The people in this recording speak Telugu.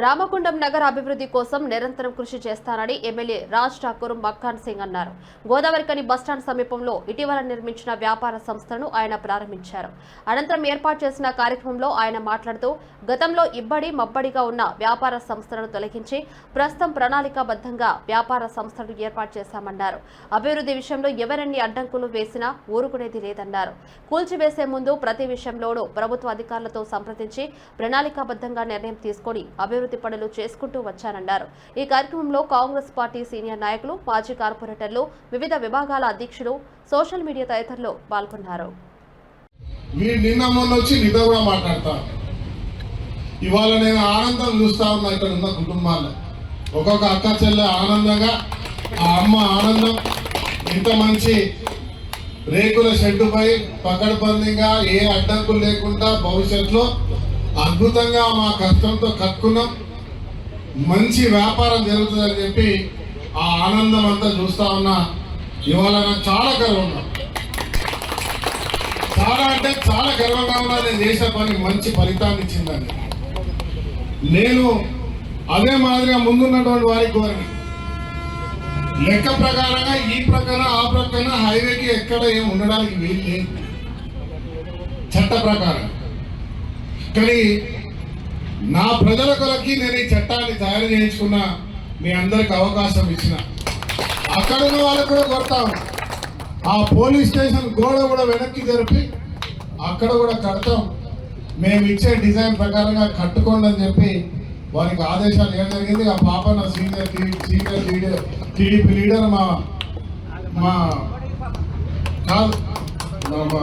రామకుండం నగర అభివృద్ధి కోసం నిరంతరం కృషి చేస్తానని ఎమ్మెల్యే రాజ్ ఠాకూర్ మక్కాన్ సింగ్ అన్నారు. గోదావరికని బస్టాండ్ సమీపంలో ఇటీవల నిర్మించిన వ్యాపార సంస్థను ఆయన ప్రారంభించారు. అనంతరం ఏర్పాటు చేసిన కార్యక్రమంలో ఆయన మాట్లాడుతూ గతంలో ఇబ్బడి మబ్బడిగా ఉన్న వ్యాపార సంస్థలను తొలగించి ప్రస్తుతం ప్రణాళికాబద్ధంగా వ్యాపార సంస్థలు ఏర్పాటు చేశామన్నారు. అభివృద్ధి విషయంలో ఎవరెన్ని అడ్డంకులు వేసినా ఊరుకునేది లేదన్నారు. కూల్చివేసే ముందు ప్రతి విషయంలోనూ ప్రభుత్వ అధికారులతో సంప్రదించి ప్రణాళికాబద్ధంగా నిర్ణయం తీసుకొని అభివృద్ధి పనులు చేసుకుంటూ వచ్చారన్నారు. ఈ కార్యక్రమంలో కాంగ్రెస్ పార్టీ సీనియర్ నాయకులు మాజీ కార్పొరేటర్లు వివిధ విభాగాల అధ్యక్షులు సోషల్ మీడియా తదితరులు పాల్గొన్నారు. మీరు నిన్న మొన్న వచ్చి నిద్ర కూడా మాట్లాడతా. ఇవాళ నేను ఆనందం చూస్తా ఉన్నా ఇక్కడ ఉన్న కుటుంబాల్లో ఒక్కొక్క అక్క చెల్లె ఆనందంగా ఆ అమ్మ ఆనందం. ఇంత మంచి రేకుల షెడ్డుపై పకడ్బందీగా ఏ అడ్డంకులు లేకుండా భవిష్యత్తులో అద్భుతంగా మా కష్టంతో కట్టుకున్నాం మంచి వ్యాపారం జరుగుతుందని చెప్పి ఆ ఆనందం అంతా చూస్తా ఉన్నా. ఇవాళ నాకు చాలా గర్వంగా చాలా అంటే చాలా గర్వంగా ఉన్నా నేను చేసిన పని మంచి ఫలితాన్ని ఇచ్చిందని నేను అదే మాదిరిగా ముందున్నటువంటి వారికి కోరిని లెక్క ప్రకారంగా ఈ ప్రక్కన ఆ ప్రక్కన హైవేకి ఎక్కడ ఏం ఉండడానికి వీలు లేదు. చట్ట ప్రకారం. కానీ నా ప్రజల కొరకి నేను ఈ చట్టాన్ని తయారు చేయించుకున్న మీ అందరికి అవకాశం ఇచ్చిన. అక్కడ ఉన్న వాళ్ళకు కూడా కొడతాం ఆ పోలీస్ స్టేషన్ గోడ కూడా వెనక్కి జరిపి అక్కడ కూడా కడతాం. మేము ఇచ్చే డిజైన్ ప్రకారంగా కట్టుకోండి అని చెప్పి వారికి ఆదేశాలు ఏం జరిగింది. ఆ పాప నా senior senior leader TDP leader మా మా కాదు మా- మా.